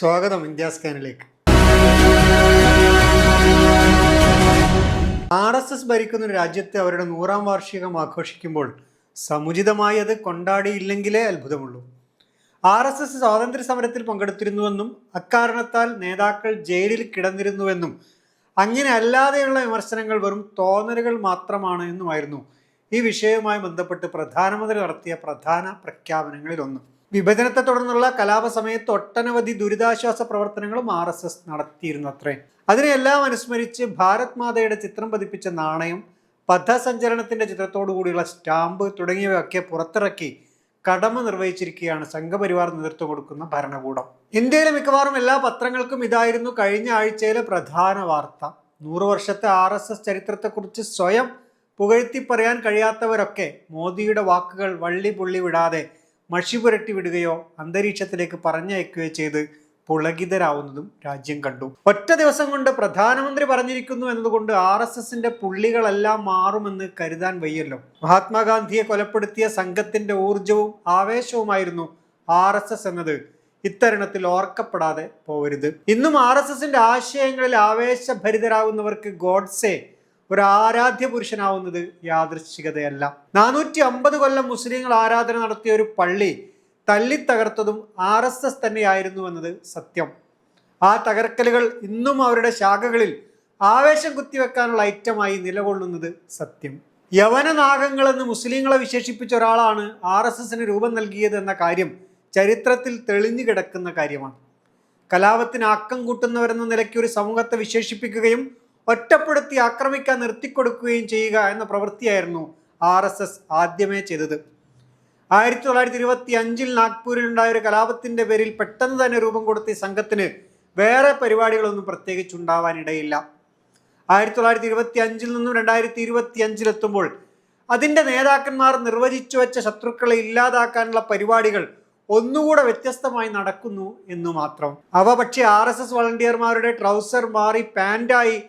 സ്വാഗതം ഇന്ത്യ സ്കാനിലേക്ക്. R S S ഭരിക്കുന്ന രാജ്യത്തെ അവരുടെ നൂറാം വാർഷികം ആഘോഷിക്കുമ്പോൾ സമുചിതമായി അത് കൊണ്ടാടിയില്ലെങ്കിലേ അത്ഭുതമുള്ളൂ. ആർ എസ് എസ് സ്വാതന്ത്ര്യ സമരത്തിൽ പങ്കെടുത്തിരുന്നുവെന്നും അക്കാരണത്താൽ നേതാക്കൾ ജയിലിൽ കിടന്നിരുന്നുവെന്നും അങ്ങനെ അല്ലാതെയുള്ള വിമർശനങ്ങൾ വെറും തോന്നലുകൾ മാത്രമാണ് എന്നുമായിരുന്നു ഈ വിഷയവുമായി ബന്ധപ്പെട്ട് പ്രധാനമന്ത്രി നടത്തിയ പ്രധാന പ്രഖ്യാപനങ്ങളിൽ ഒന്ന് വിഭജനത്തെ തുടർന്നുള്ള കലാപ സമയത്ത് ഒട്ടനവധി ദുരിതാശ്വാസ പ്രവർത്തനങ്ങളും ആർ എസ് എസ് നടത്തിയിരുന്നത്രേ. അതിനെല്ലാം അനുസ്മരിച്ച് ഭാരത് മാതയുടെ ചിത്രം പതിപ്പിച്ച നാണയം പഥസഞ്ചലനത്തിന്റെ ചിത്രത്തോടു കൂടിയുള്ള സ്റ്റാമ്പ് തുടങ്ങിയവയൊക്കെ പുറത്തിറക്കി കടമ നിർവഹിച്ചിരിക്കുകയാണ് സംഘപരിവാർ നേതൃത്വം കൊടുക്കുന്ന ഭരണകൂടം. ഇന്ത്യയിലെ മിക്കവാറും എല്ലാ പത്രങ്ങൾക്കും ഇതായിരുന്നു കഴിഞ്ഞ ആഴ്ചയിലെ പ്രധാന വാർത്ത. നൂറു വർഷത്തെ ആർ എസ് എസ് ചരിത്രത്തെക്കുറിച്ച് സ്വയം പുകഴ്ത്തി പറയാൻ കഴിയാത്തവരൊക്കെ മോദിയുടെ വാക്കുകൾ വള്ളി പുള്ളി വിടാതെ മഷി പുരട്ടി വിടുകയോ അന്തരീക്ഷത്തിലേക്ക് പറഞ്ഞയക്കുകയോ ചെയ്ത് പുളകിതരാവുന്നതും രാജ്യം കണ്ടു. ഒറ്റ ദിവസം കൊണ്ട് പ്രധാനമന്ത്രി പറഞ്ഞിരിക്കുന്നു എന്നതുകൊണ്ട് ആർ എസ് എസിന്റെ പുള്ളികളെല്ലാം മാറുമെന്ന് കരുതാൻ വയ്യല്ലോ. മഹാത്മാഗാന്ധിയെ കൊലപ്പെടുത്തിയ സംഘത്തിന്റെ ഊർജവും ആവേശവുമായിരുന്നു ആർ എസ് എസ് എന്നത്. ഇത്തരുണത്തിൽ ഓർക്കപ്പെടാതെ പോവരുത്. ഇന്നും ആർ എസ് എസിന്റെ ആശയങ്ങളിൽ ആവേശഭരിതരാകുന്നവർക്ക് ഗോഡ്സെ ഒരു ആരാധ്യ പുരുഷനാവുന്നത് യാദൃശ്ചികതയല്ല. നാനൂറ്റി അമ്പത് കൊല്ലം മുസ്ലിങ്ങൾ ആരാധന നടത്തിയ ഒരു പള്ളി തല്ലിത്തകർത്തതും ആർ എസ് എസ് തന്നെയായിരുന്നു എന്നത് സത്യം. ആ തകർക്കലുകൾ ഇന്നും അവരുടെ ശാഖകളിൽ ആവേശം കുത്തിവെക്കാനുള്ള ഐറ്റമായി നിലകൊള്ളുന്നത് സത്യം. യവന നാഗങ്ങളെന്ന് മുസ്ലിങ്ങളെ വിശേഷിപ്പിച്ച ഒരാളാണ് ആർ എസ് എസിന് രൂപം നൽകിയത് എന്ന കാര്യം ചരിത്രത്തിൽ തെളിഞ്ഞു കിടക്കുന്ന കാര്യമാണ്. കലാപത്തിന് ആക്കം കൂട്ടുന്നവരെന്ന നിലയ്ക്ക് ഒരു സമൂഹത്തെ വിശേഷിപ്പിക്കുകയും ഒറ്റപ്പെടുത്തി ആക്രമിക്കാൻ നിർത്തിക്കൊടുക്കുകയും ചെയ്യുക എന്ന പ്രവൃത്തിയായിരുന്നു ആർ എസ് എസ് ആദ്യമേ ചെയ്തത്. ആയിരത്തി തൊള്ളായിരത്തി ഇരുപത്തി അഞ്ചിൽ നാഗ്പൂരിൽ ഉണ്ടായ ഒരു കലാപത്തിന്റെ പേരിൽ പെട്ടെന്ന് തന്നെ രൂപം കൊടുത്ത സംഘത്തിന് വേറെ പരിപാടികളൊന്നും പ്രത്യേകിച്ച് ഉണ്ടാവാനിടയില്ല ആയിരത്തി തൊള്ളായിരത്തി ഇരുപത്തി അഞ്ചിൽ നിന്നും രണ്ടായിരത്തി ഇരുപത്തി അഞ്ചിലെത്തുമ്പോൾ അതിന്റെ നേതാക്കന്മാർ നിർവചിച്ചു വെച്ച ശത്രുക്കളെ ഇല്ലാതാക്കാനുള്ള പരിപാടികൾ ഒന്നുകൂടെ വ്യത്യസ്തമായി നടക്കുന്നു എന്ന് മാത്രം. അവ പക്ഷേ ആർ എസ് എസ് വളണ്ടിയർമാരുടെ ട്രൗസർ മാറി പാന്റായി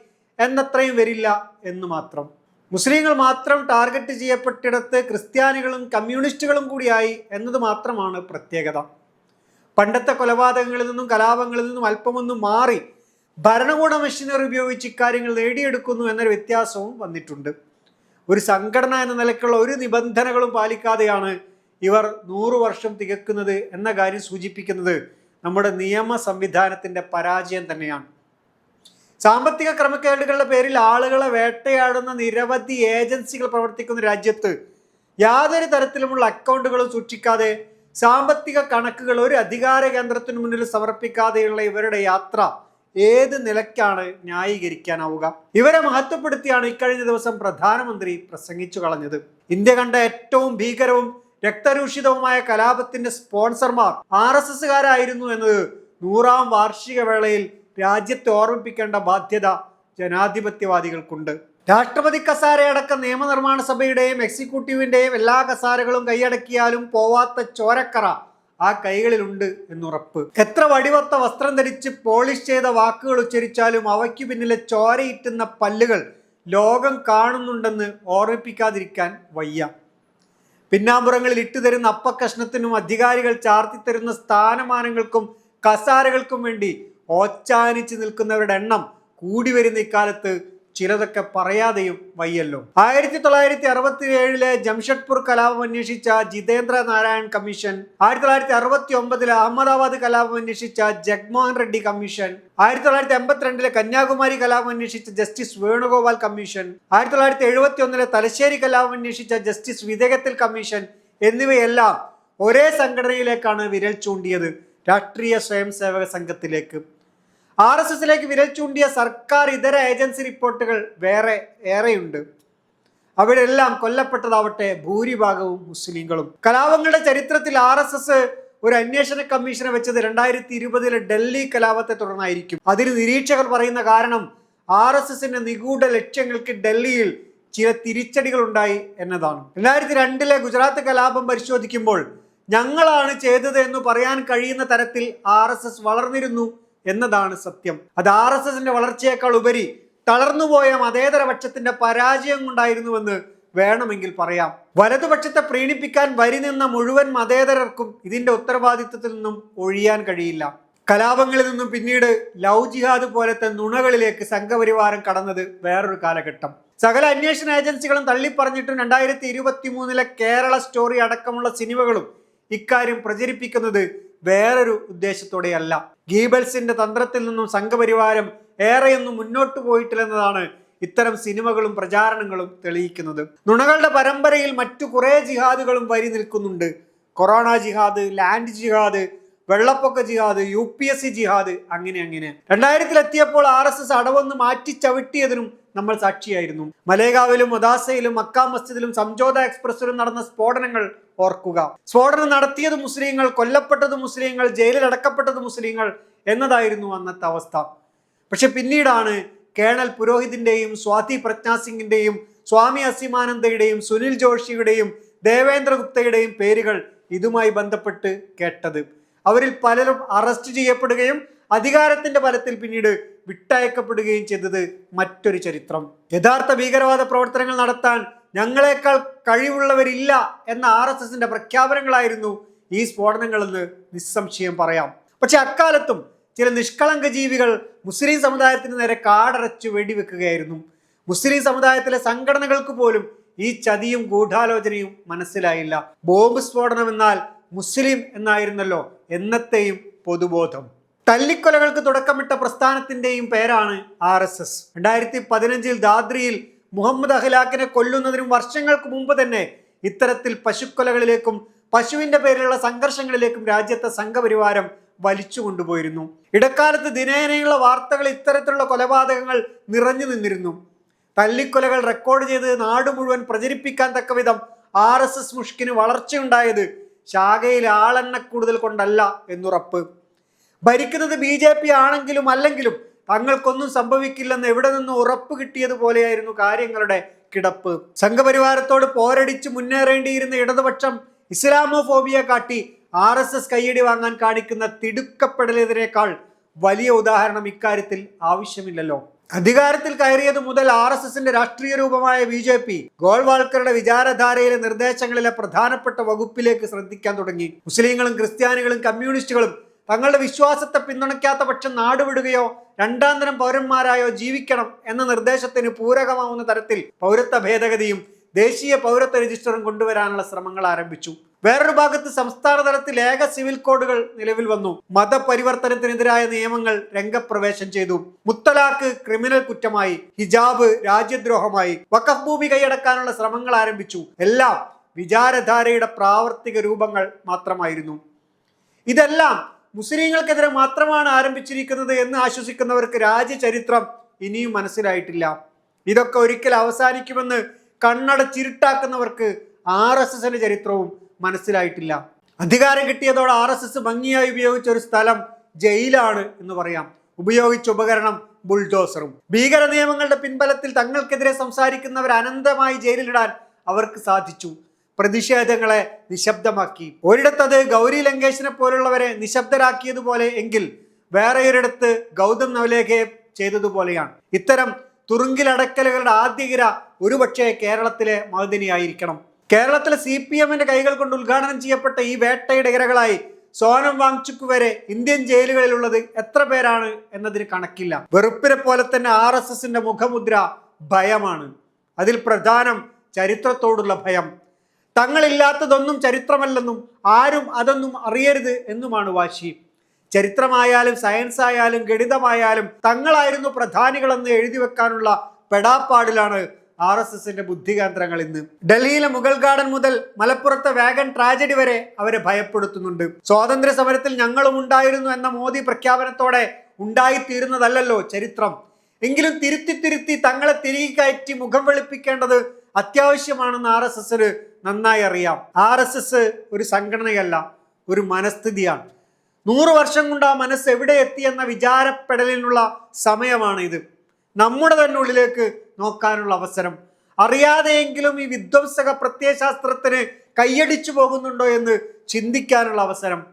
എന്നത്രയും വരില്ല എന്ന് മാത്രം. മുസ്ലിങ്ങൾ മാത്രം ടാർഗറ്റ് ചെയ്യപ്പെട്ടിടത്ത് ക്രിസ്ത്യാനികളും കമ്മ്യൂണിസ്റ്റുകളും കൂടിയായി എന്നത് മാത്രമാണ് പ്രത്യേകത. പണ്ടത്തെ കൊലപാതകങ്ങളിൽ നിന്നും കലാപങ്ങളിൽ നിന്നും അല്പമൊന്നും മാറി ഭരണകൂട മെഷീനറി ഉപയോഗിച്ച് ഇക്കാര്യങ്ങൾ നേടിയെടുക്കുന്നു എന്നൊരു വ്യത്യാസവും വന്നിട്ടുണ്ട്. ഒരു സംഘടന എന്ന നിലയ്ക്കുള്ള ഒരു നിബന്ധനകളും പാലിക്കാതെയാണ് ഇവർ നൂറു വർഷം തികക്കുന്നത് എന്ന കാര്യം സൂചിപ്പിക്കുന്നത് നമ്മുടെ നിയമ സംവിധാനത്തിന്റെ പരാജയം തന്നെയാണ്. സാമ്പത്തിക ക്രമക്കേടുകളുടെ പേരിൽ ആളുകളെ വേട്ടയാടുന്ന നിരവധി ഏജൻസികൾ പ്രവർത്തിക്കുന്ന രാജ്യത്ത് യാതൊരു തരത്തിലുമുള്ള അക്കൗണ്ടുകളും സൂക്ഷിക്കാതെ സാമ്പത്തിക കണക്കുകൾ ഒരു അധികാര കേന്ദ്രത്തിന് മുന്നിൽ സമർപ്പിക്കാതെയുള്ള ഇവരുടെ യാത്ര ഏത് നിലയ്ക്കാണ് ന്യായീകരിക്കാനാവുക? ഇവരെ മഹത്വപ്പെടുത്തിയാണ് ഇക്കഴിഞ്ഞ ദിവസം പ്രധാനമന്ത്രി പ്രസംഗിച്ചു കളഞ്ഞത്. ഇന്ത്യ കണ്ട ഏറ്റവും ഭീകരവും രക്തരൂഷിതവുമായ കലാപത്തിന്റെ സ്പോൺസർമാർ ആർ എസ് എസ്സുകാരായിരുന്നു എന്നത് നൂറാം വാർഷിക വേളയിൽ രാജ്യത്തെ ഓർമ്മിപ്പിക്കേണ്ട ബാധ്യത ജനാധിപത്യവാദികൾക്കുണ്ട്. രാഷ്ട്രപതി കസാരയടക്കം നിയമനിർമ്മാണ സഭയുടെയും എക്സിക്യൂട്ടീവിന്റെയും എല്ലാ കസാരകളും കൈയടക്കിയാലും പോവാത്ത ചോരക്കറ ആ കൈകളിലുണ്ട് എന്നുറപ്പ്. എത്ര വടിവത്ത വസ്ത്രം ധരിച്ച് പോളിഷ് ചെയ്ത വാക്കുകൾ ഉച്ചരിച്ചാലും അവയ്ക്ക് പിന്നിലെ ചോരയിട്ടുന്ന പല്ലുകൾ ലോകം കാണുന്നുണ്ടെന്ന് ഓർമ്മിപ്പിക്കാതിരിക്കാൻ വയ്യ. പിന്നാമ്പുറങ്ങളിൽ ഇട്ടുതരുന്ന അപ്പക്കഷ്ണത്തിനും അധികാരികൾ ചാർത്തിത്തരുന്ന സ്ഥാനമാനങ്ങൾക്കും കസാരകൾക്കും വേണ്ടി ഓച്ചാനിച്ച് നിൽക്കുന്നവരുടെ എണ്ണം കൂടി വരുന്ന ഇക്കാലത്ത് ചിലതൊക്കെ പറയാതെയും വയ്യല്ലോ. ആയിരത്തി തൊള്ളായിരത്തി അറുപത്തി ഏഴിലെ ജംഷഡ്പൂർ കലാപം അന്വേഷിച്ച ജിതേന്ദ്ര നാരായൺ കമ്മീഷൻ ആയിരത്തി തൊള്ളായിരത്തി അറുപത്തി ഒമ്പതിലെ അഹമ്മദാബാദ് കലാപം അന്വേഷിച്ച ജഗ്മോഹൻ റെഡ്ഡി കമ്മീഷൻ ആയിരത്തി തൊള്ളായിരത്തി എൺപത്തിരണ്ടിലെ കന്യാകുമാരി കലാപം അന്വേഷിച്ച ജസ്റ്റിസ് വേണുഗോപാൽ കമ്മീഷൻ ആയിരത്തി തൊള്ളായിരത്തി എഴുപത്തി ഒന്നിലെ തലശ്ശേരി കലാപം അന്വേഷിച്ച ജസ്റ്റിസ് വിദേഹത്തിൽ കമ്മീഷൻ എന്നിവയെല്ലാം ഒരേ സംഘടനയിലേക്കാണ് വിരൽ ചൂണ്ടിയത് രാഷ്ട്രീയ സ്വയംസേവക സംഘത്തിലേക്ക്. ആർ എസ് എസിലേക്ക് വിരൽ ചൂണ്ടിയ സർക്കാർ ഇതര ഏജൻസി റിപ്പോർട്ടുകൾ വേറെ ഏറെയുണ്ട്. അവിടെ എല്ലാം കൊല്ലപ്പെട്ടതാവട്ടെ ഭൂരിഭാഗവും മുസ്ലിങ്ങളും. കലാപങ്ങളുടെ ചരിത്രത്തിൽ ആർ എസ് എസ് ഒരു അന്വേഷണ കമ്മീഷനെ വെച്ചത് രണ്ടായിരത്തി ഇരുപതിലെ ഡൽഹി കലാപത്തെ തുടർന്നായിരിക്കും. അതിന് നിരീക്ഷകർ പറയുന്ന കാരണം ആർ എസ് എസിന്റെ നിഗൂഢ ലക്ഷ്യങ്ങൾക്ക് ഡൽഹിയിൽ ചില തിരിച്ചടികൾ ഉണ്ടായി എന്നതാണ്. രണ്ടായിരത്തി രണ്ടിലെ ഗുജറാത്ത് കലാപം പരിശോധിക്കുമ്പോൾ ഞങ്ങളാണ് ചെയ്തത് എന്ന് പറയാൻ കഴിയുന്ന തരത്തിൽ ആർ വളർന്നിരുന്നു എന്നതാണ് സത്യം. അത് ആർ എസ് എസിന്റെ വളർച്ചയേക്കാൾ ഉപരി തളർന്നുപോയ മതേതര പക്ഷത്തിന്റെ പരാജയം കൊണ്ടായിരുന്നുവെന്ന് വേണമെങ്കിൽ പറയാം. വലതുപക്ഷത്തെ പ്രീണിപ്പിക്കാൻ വരി നിന്ന മുഴുവൻ മതേതരർക്കും ഇതിന്റെ ഉത്തരവാദിത്വത്തിൽ നിന്നും ഒഴിയാൻ കഴിയില്ല. കലാപങ്ങളിൽ നിന്നും പിന്നീട് ലവ് ജിഹാദ് പോലത്തെ നുണകളിലേക്ക് സംഘപരിവാരം കടന്നത് വേറൊരു കാലഘട്ടം. സകല അന്വേഷണ ഏജൻസികളും തള്ളിപ്പറഞ്ഞിട്ടും രണ്ടായിരത്തി ഇരുപത്തി മൂന്നിലെ കേരള സ്റ്റോറി അടക്കമുള്ള സിനിമകളും ഇക്കാര്യം പ്രചരിപ്പിക്കുന്നത് വേറൊരു ഉദ്ദേശത്തോടെയല്ല. ഗീബൽസിന്റെ തന്ത്രത്തിൽ നിന്നും സംഘപരിവാരം ഏറെയൊന്നും മുന്നോട്ട് പോയിട്ടില്ലെന്നതാണ് ഇത്തരം സിനിമകളും പ്രചാരണങ്ങളും തെളിയിക്കുന്നത്. നുണകളുടെ പരമ്പരയിൽ മറ്റു കുറേ ജിഹാദുകളും വരി നിൽക്കുന്നുണ്ട്. കൊറോണ ജിഹാദ് ലാൻഡ് ജിഹാദ് വെള്ളപ്പൊക്ക ജിഹാദ് യു പി എസ് സി ജിഹാദ് അങ്ങനെ അങ്ങനെ. രണ്ടായിരത്തിൽ എത്തിയപ്പോൾ ആർ എസ് എസ് അടവൊന്ന് മാറ്റി ചവിട്ടിയതിനും നമ്മൾ സാക്ഷിയായിരുന്നു. മലേഗാവിലും ഒദാസയിലും മക്ക മസ്ജിദിലും സംജോത എക്സ്പ്രസിലും നടന്ന സ്ഫോടനങ്ങൾ ഓർക്കുക. സ്ഫോടനം നടത്തിയത് മുസ്ലിങ്ങൾ കൊല്ലപ്പെട്ടത് മുസ്ലിങ്ങൾ ജയിലിൽ അടക്കപ്പെട്ടത് മുസ്ലിങ്ങൾ എന്നതായിരുന്നു അന്നത്തെ അവസ്ഥ. പക്ഷെ പിന്നീടാണ് കേണൽ പുരോഹിതിന്റെയും സ്വാതി പ്രജ്ഞാ സിംഗിന്റെയും സ്വാമി അസിമാനന്ദയുടെയും സുനിൽ ജോഷിയുടെയും ദേവേന്ദ്രഗുപ്തയുടെയും പേരുകൾ ഇതുമായി ബന്ധപ്പെട്ട് കേട്ടത്. അവരിൽ പലരും അറസ്റ്റ് ചെയ്യപ്പെടുകയും അധികാരത്തിന്റെ ബലത്തിൽ പിന്നീട് വിട്ടയക്കപ്പെടുകയും ചെയ്തത് മറ്റൊരു ചരിത്രം. യഥാർത്ഥ ഭീകരവാദ പ്രവർത്തനങ്ങൾ നടത്താൻ ഞങ്ങളെക്കാൾ കഴിവുള്ളവരില്ല എന്ന ആർ എസ് എസിന്റെ പ്രഖ്യാപനങ്ങളായിരുന്നു ഈ സ്ഫോടനങ്ങളെന്ന് നിസ്സംശയം പറയാം. പക്ഷെ അക്കാലത്തും ചില നിഷ്കളങ്ക ജീവികൾ മുസ്ലിം സമുദായത്തിന് നേരെ കാടടച്ചു വെടിവെക്കുകയായിരുന്നു. മുസ്ലിം സമുദായത്തിലെ സംഘടനകൾക്ക് പോലും ഈ ചതിയും ഗൂഢാലോചനയും മനസ്സിലായില്ല. ബോംബ് സ്ഫോടനം എന്നാൽ മുസ്ലിം എന്നായിരുന്നല്ലോ എന്നത്തെയും പൊതുബോധം. തല്ലിക്കൊലകൾക്ക് തുടക്കമിട്ട പ്രസ്ഥാനത്തിന്റെയും പേരാണ് ആർ എസ് എസ്. രണ്ടായിരത്തി പതിനഞ്ചിൽ ദാദ്രിയിൽ മുഹമ്മദ് അഖ്ലാഖിനെ കൊല്ലുന്നതിനും വർഷങ്ങൾക്ക് മുമ്പ് തന്നെ ഇത്തരത്തിൽ പശുക്കൊലകളിലേക്കും പശുവിന്റെ പേരിലുള്ള സംഘർഷങ്ങളിലേക്കും രാജ്യത്തെ സംഘപരിവാരം വലിച്ചു കൊണ്ടുപോയിരുന്നു ഇടക്കാലത്ത് ദിനേനയുള്ള വാർത്തകൾ ഇത്തരത്തിലുള്ള കൊലപാതകങ്ങൾ നിറഞ്ഞു നിന്നിരുന്നു. തല്ലിക്കൊലകൾ റെക്കോർഡ് ചെയ്ത് നാട് മുഴുവൻ പ്രചരിപ്പിക്കാൻ തക്ക വിധം ആർ എസ് എസ് മുഷ്കിന് വളർച്ചയുണ്ടായത് ശാഖയിൽ ആളെണ്ണ കൂടുതൽ കൊണ്ടല്ല എന്നുറപ്പ്. ഭരിക്കുന്നത് ബി ജെ പി ആണെങ്കിലും അല്ലെങ്കിലും തങ്ങൾക്കൊന്നും സംഭവിക്കില്ലെന്ന് എവിടെ നിന്ന് ഉറപ്പ് കിട്ടിയതുപോലെയായിരുന്നു കാര്യങ്ങളുടെ കിടപ്പ്. സംഘപരിവാരത്തോട് പോരടിച്ച് മുന്നേറേണ്ടിയിരുന്ന ഇടതുപക്ഷം ഇസ്ലാമോഫോബിയ കാട്ടി ആർ എസ് എസ് കയ്യടി വാങ്ങാൻ കാണിക്കുന്ന തിടുക്കപ്പെടലിനേക്കാൾ വലിയ ഉദാഹരണം ഇക്കാര്യത്തിൽ ആവശ്യമില്ലല്ലോ. അധികാരത്തിൽ കയറിയത് മുതൽ ആർ എസ് എസിന്റെ രാഷ്ട്രീയ രൂപമായ ബി ജെ പി ഗോൾവാൾക്കറുടെ വിചാരധാരയിലെ നിർദ്ദേശങ്ങളിലെ പ്രധാനപ്പെട്ട വകുപ്പിലേക്ക് ശ്രദ്ധിക്കാൻ തുടങ്ങി. മുസ്ലിങ്ങളും ക്രിസ്ത്യാനികളും കമ്മ്യൂണിസ്റ്റുകളും തങ്ങളുടെ വിശ്വാസത്തെ പിന്തുണയ്ക്കാത്ത പക്ഷം നാടുവിടുകയോ രണ്ടാം തരം പൗരന്മാരായോ ജീവിക്കണം എന്ന നിർദ്ദേശത്തിന് പൂരകമാവുന്ന തരത്തിൽ പൗരത്വ ഭേദഗതിയും ദേശീയ പൗരത്വ രജിസ്റ്ററും കൊണ്ടുവരാനുള്ള ശ്രമങ്ങൾ ആരംഭിച്ചു. വേറൊരു ഭാഗത്ത് സംസ്ഥാന തലത്തിൽ ഏക സിവിൽ കോഡുകൾ നിലവിൽ വന്നു. മതപരിവർത്തനത്തിനെതിരായ നിയമങ്ങൾ രംഗപ്രവേശം ചെയ്തു. മുത്തലാഖ് ക്രിമിനൽ കുറ്റമായി. ഹിജാബ് രാജ്യദ്രോഹമായി. വഖഫ് ഭൂമി കൈയടക്കാനുള്ള ശ്രമങ്ങൾ ആരംഭിച്ചു. എല്ലാം വിചാരധാരയുടെ പ്രാവർത്തിക രൂപങ്ങൾ മാത്രമായിരുന്നു. ഇതെല്ലാം മുസ്ലിങ്ങൾക്കെതിരെ മാത്രമാണ് ആരംഭിച്ചിരിക്കുന്നത് എന്ന് ആശ്വസിക്കുന്നവർക്ക് രാജ്യചരിത്രം ഇനിയും മനസ്സിലായിട്ടില്ല. ഇതൊക്കെ ഒരിക്കൽ അവസാനിക്കുമെന്ന് കണ്ണടച്ചിരുട്ടാക്കുന്നവർക്ക് ആർ എസ് എസിന്റെ ചരിത്രവും മനസ്സിലായിട്ടില്ല. അധികാരം കിട്ടിയതോടെ ആർ എസ് എസ് ഭംഗിയായി ഉപയോഗിച്ച ഒരു സ്ഥലം ജയിലാണ് എന്ന് പറയാം. ഉപയോഗിച്ച ഉപകരണം ബുൾഡോസറും. ഭീകര നിയമങ്ങളുടെ പിൻബലത്തിൽ തങ്ങൾക്കെതിരെ സംസാരിക്കുന്നവർ അനന്തമായി ജയിലിലിടാൻ അവർക്ക് സാധിച്ചു. പ്രതിഷേധങ്ങളെ നിശബ്ദമാക്കി. ഒരിടത്തത് ഗൗരി ലങ്കേഷിനെ പോലുള്ളവരെ നിശബ്ദരാക്കിയതുപോലെ എങ്കിൽ വേറെയൊരിടത്ത് ഗൗതം നവലേഖയെ ചെയ്തതുപോലെയാണ്. ഇത്തരം തുറുങ്കിലടക്കലുകളുടെ ആദ്യകിര ഒരുപക്ഷെ കേരളത്തിലെ മഹദിനിയായിരിക്കണം കേരളത്തിലെ സി പി എമ്മിന്റെ കൈകൾ കൊണ്ട് ഉദ്ഘാടനം ചെയ്യപ്പെട്ട ഈ വേട്ടയുടെ ഇരകളായി സോനം വാങ്ചുക്ക് വരെ ഇന്ത്യൻ ജയിലുകളിലുള്ളത് എത്ര പേരാണ് എന്നതിന് കണക്കില്ല. വെറുപ്പിനെ പോലെ തന്നെ ആർ എസ് എസിന്റെ മുഖമുദ്ര ഭയമാണ്. അതിൽ പ്രധാനം ചരിത്രത്തോടുള്ള ഭയം. തങ്ങളില്ലാത്തതൊന്നും ചരിത്രമല്ലെന്നും ആരും അതൊന്നും അറിയരുത് എന്നുമാണ് വാശി. ചരിത്രമായാലും സയൻസ് ആയാലും ഗണിതമായാലും തങ്ങളായിരുന്നു പ്രധാനികളെന്ന് എഴുതി വെക്കാനുള്ള പെടാപ്പാടിലാണ് ആർ എസ് എസിന്റെ ബുദ്ധികേന്ദ്രങ്ങൾ ഇന്ന്. ഡൽഹിയിലെ മുഗൾ ഗാർഡൻ മുതൽ മലപ്പുറത്തെ വാഗൺ ട്രാജഡി വരെ അവരെ ഭയപ്പെടുത്തുന്നുണ്ട്. സ്വാതന്ത്ര്യ സമരത്തിൽ ഞങ്ങളും ഉണ്ടായിരുന്നു എന്ന മോദി പ്രഖ്യാപനത്തോടെ ഉണ്ടായിത്തീരുന്നതല്ലോ ചരിത്രം. എങ്കിലും തിരുത്തി തിരുത്തി തങ്ങളെ തിരികെ കയറ്റി മുഖം വെളുപ്പിക്കേണ്ടത് അത്യാവശ്യമാണെന്ന് ആർ എസ് എസിന് നന്നായി അറിയാം. ആർ എസ് എസ് ഒരു സംഘടനയല്ല ഒരു മനസ്ഥിതിയാണ്. നൂറ് വർഷം കൊണ്ട് ആ മനസ്സ് എവിടെ എത്തി എന്ന വിചാരപ്പെടലിനുള്ള സമയമാണ് ഇത് നമ്മുടെ തന്നെ ഉള്ളിലേക്ക് നോക്കാനുള്ള അവസരം. അറിയാതെയെങ്കിലും ഈ വിധ്വംസക പ്രത്യയശാസ്ത്രത്തിന് കൈയടിച്ചു പോകുന്നുണ്ടോ എന്ന് ചിന്തിക്കാനുള്ള അവസരം.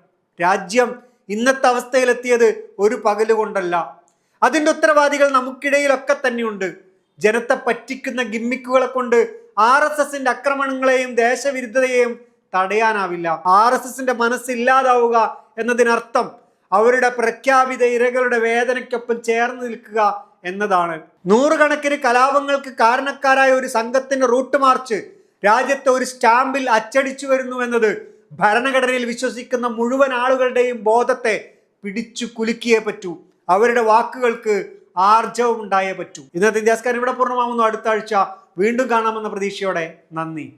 രാജ്യം ഇന്നത്തെ അവസ്ഥയിലെത്തിയത് ഒരു പകൽ കൊണ്ടല്ല. അതിന്റെ ഉത്തരവാദികൾ നമുക്കിടയിലൊക്കെ തന്നെയുണ്ട്. ജനത്തെ പറ്റിക്കുന്ന ഗിമ്മിക്കുകളെ കൊണ്ട് ആർ എസ് എസിന്റെ ആക്രമണങ്ങളെയും ദേശവിരുദ്ധതയെയും തടയാനാവില്ല. ആർ എസ് എസിന്റെ മനസ്സില്ലാതാവുക എന്നതിനർത്ഥം അവരുടെ പ്രഖ്യാപിത ഇരകളുടെ വേദനയ്ക്കൊപ്പം ചേർന്ന് നിൽക്കുക എന്നതാണ്. നൂറുകണക്കിന് കലാപങ്ങൾക്ക് കാരണക്കാരായ ഒരു സംഘത്തിന്റെ റൂട്ട് മാർച്ച് രാജ്യത്തെ ഒരു സ്റ്റാമ്പിൽ അച്ചടിച്ചു വരുന്നു എന്നത് ഭരണഘടനയിൽ വിശ്വസിക്കുന്ന മുഴുവൻ ആളുകളുടെയും ബോധത്തെ പിടിച്ചു കുലുക്കിയേ പറ്റൂ. അവരുടെ വാക്കുകൾക്ക് ആർജവം ഉണ്ടായേ പറ്റൂ. ഇന്നത്തെ ഇന്ത്യാസ്കാരൻ ഇവിടെ പൂർണമാകുന്നു അടുത്ത ആഴ്ച വീണ്ടും കാണാമെന്ന പ്രതീക്ഷയോടെ നന്ദി.